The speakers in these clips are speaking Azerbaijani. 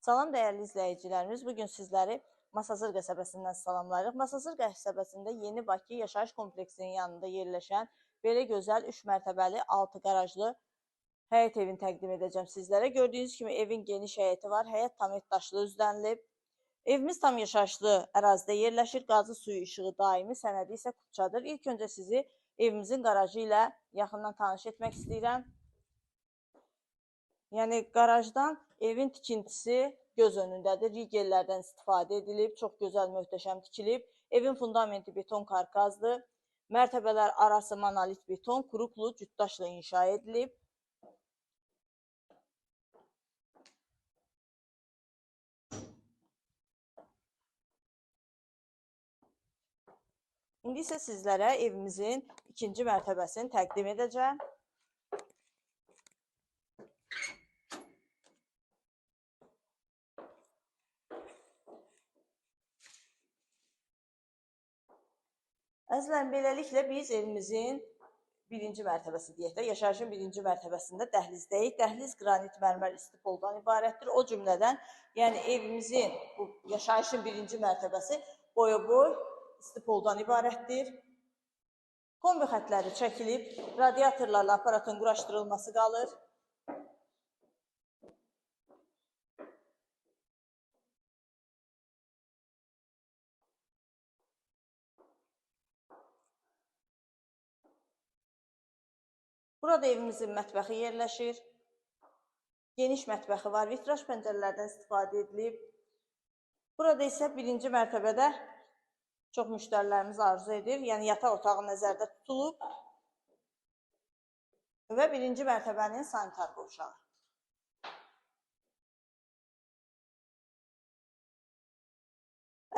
Salam dəyərli izləyicilərimiz, bu gün sizləri Masazır qəsəbəsindən salamlayırıq. Masazır qəsəbəsində Yeni Bakı yaşayış kompleksinin yanında yerləşən belə gözəl 3 mərtəbəli 6 qarajlı həyət evini təqdim edəcəm sizlərə. Gördüyünüz kimi evin geniş həyəti var, həyət tam daşlı üzlənilib. Evimiz tam yaşayışlı ərazidə yerləşir, qazı suyu işığı daimi, sənədi isə kupçadır. İlk öncə sizi evimizin qarajı ilə yaxından tanış etmək istəyirəm. Yəni qarajdan evin tikintisi göz önündədir. Rigellərdən istifadə edilib, çox gözəl, möhtəşəm tikilib. Evin fundamenti beton karkazdır. Mərtəbələr arası monolit beton, qruplu cütdaşla inşa edilib. İndi isə sizlərə evimizin ikinci mərtəbəsini təqdim edəcəm. Əzizlərim, beləliklə biz evimizin birinci mərtəbəsi deyək də, yaşayışın birinci mərtəbəsində dəhlizdəyik. Dəhliz qranit mərmər istipoldan ibarətdir. O cümlədən, yəni evimizin bu yaşayışın birinci mərtəbəsi boya-boy istipoldan ibarətdir. Kombi xətləri çəkilib, radiatorlarla aparatın quraşdırılması qalır. Burada evimizin mətbəxi yerləşir. Geniş mətbəxi var, vitraj pəncərələrdən istifadə edilib. Burada isə birinci mərtəbədə çox müştərilərimiz arzu edir. Yəni yataq otağı nəzərdə tutulub. Və birinci mərtəbənin sanitar qovşağı.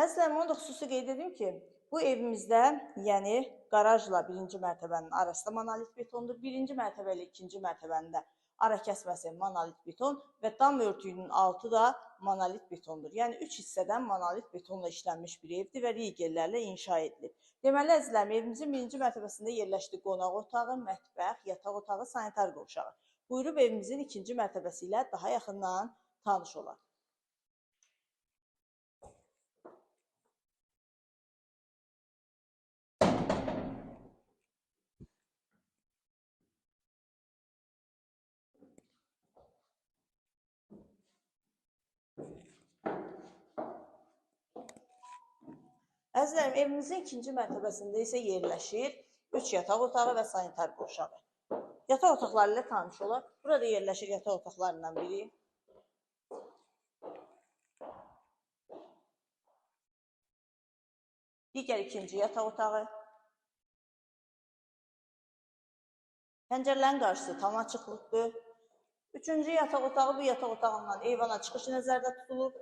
Əslən, onu da xüsusi qeyd edim ki, bu evimizdə, yəni qarajla birinci mərtəbənin arasında monolit betondur. Birinci mərtəbə ilə ikinci mərtəbənin də ara kəsməsi monolit beton və dam örtüyünün altı da monolit betondur. Yəni üç hissədən monolit betonla işlənmiş bir evdir və rigellərlə inşa edilib. Deməli, əzizlərim, evimizin birinci mərtəbəsində yerləşdi qonaq otağı, mətbəx, yataq otağı, sanitar qovşağı. Buyurub evimizin ikinci mərtəbəsi ilə daha yaxından tanış olaq. Əzizlərim, evimizin ikinci mərtəbəsində isə yerləşir 3 yataq otağı və sanitar qovşağı. Yataq otaqları ilə tanış olaq. Burada yerləşir yataq otaqlarından biri. Digər ikinci yataq otağı. Pəncərələrin qarşısı tam açıqlıqdır. Üçüncü yataq otağı bu yataq otağından eyvana çıxışı nəzərdə tutulub.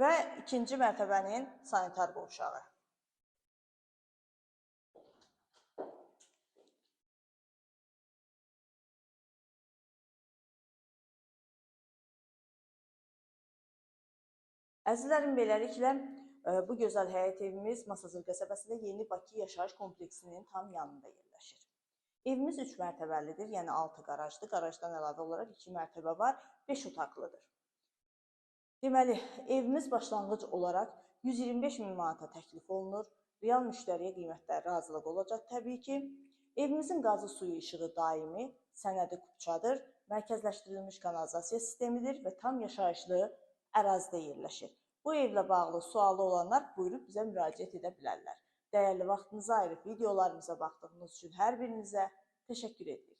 Və ikinci mərtəbənin sanitar qovşağı. Əzizlərim, beləliklə e, bu gözəl həyət evimiz Masazır qəsəbəsində Yeni Bakı yaşayış kompleksinin tam yanında yerləşir. Evimiz 3 mərtəbəlidir, yəni 6 qarajdır. Qarajdan əlavə olaraq 2 mərtəbə var, 5 otaqlıdır. Deməli, evimiz başlanğıc olaraq 125 min manata təklif olunur. Real müştəriyə qiymətlər razılıq olacaq təbii ki. Evimizin qazı suyu işığı daimi, sənədi kupçadır, mərkəzləşdirilmiş kanalizasiya sistemidir və tam yaşayışlı ərazidə yerləşir. Bu evlə bağlı sualı olanlar buyurub bizə müraciət edə bilərlər. Dəyərli vaxtınızı ayırıb videolarımıza baxdığınız üçün hər birinizə təşəkkür edirik.